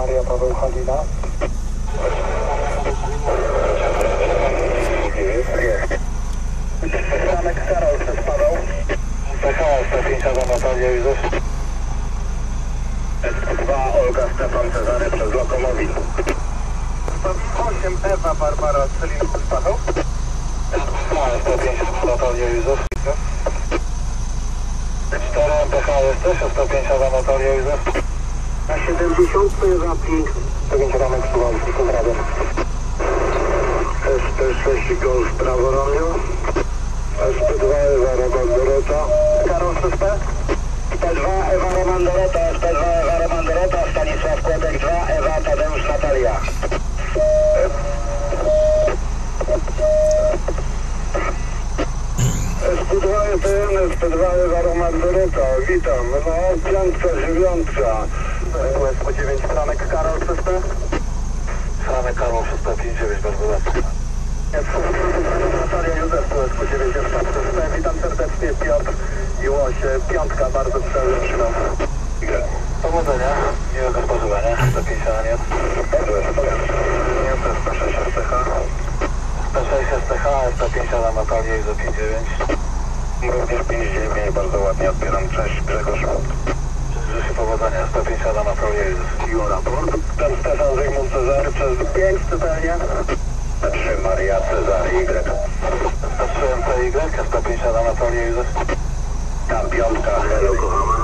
Maria Paweł Halina. Franek Karol przez Paweł. PKO 150 Natalia Józef. S2 Olga Stefan Cezary przez Lokomobil. 8 Ewa Barbara Celina przez Paweł. S2 150 Natalia Józef majestyszy 150 Anatolia Józef. Na 70 pojazd piękny. 9 ramek Suwalski, pozdrawiam. SP6 Golf Prawo Romeo. SP2 Ewa Robak Dorota. Karol 300. SP2 Ewa Roman Dorota, witam. No, piątka, dziewiątka. SP9 Franek Karol przez P. Franek Karol przez P59, bardzo ładnie. Natalia Józef, SP9 przez P. Witam serdecznie, Piotr i Łosie. Piątka, bardzo przepraszam. Powodzenia, miłego spożywania, 150 nie. Nie, to jest P6 STH. P6 STH, SP50 Natalia Józef 59. Również 59, bardzo ładnie odbieram. Cześć, Grzegorz. Życzę powodzenia, 150 Natalia Józef. Siła raport. Ten Stefan Zygmunt Cezary przez 5 czytelnie. 3 Maria Cezary Y. 3 MPY, 150 Natalia Józef. Ta piątka, hello kochana.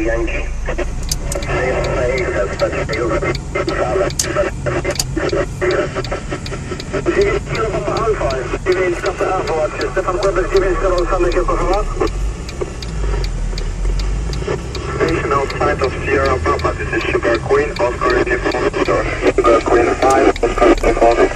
Hotel Yankee. Alfa, 9 KPA, wołacie. Stefan Kładek, 9 Karol Yokohama. Station outside of Sierra Papa. This is Sugar Queen, Oscar Uniform Sugar Queen 5, Oscar Uniform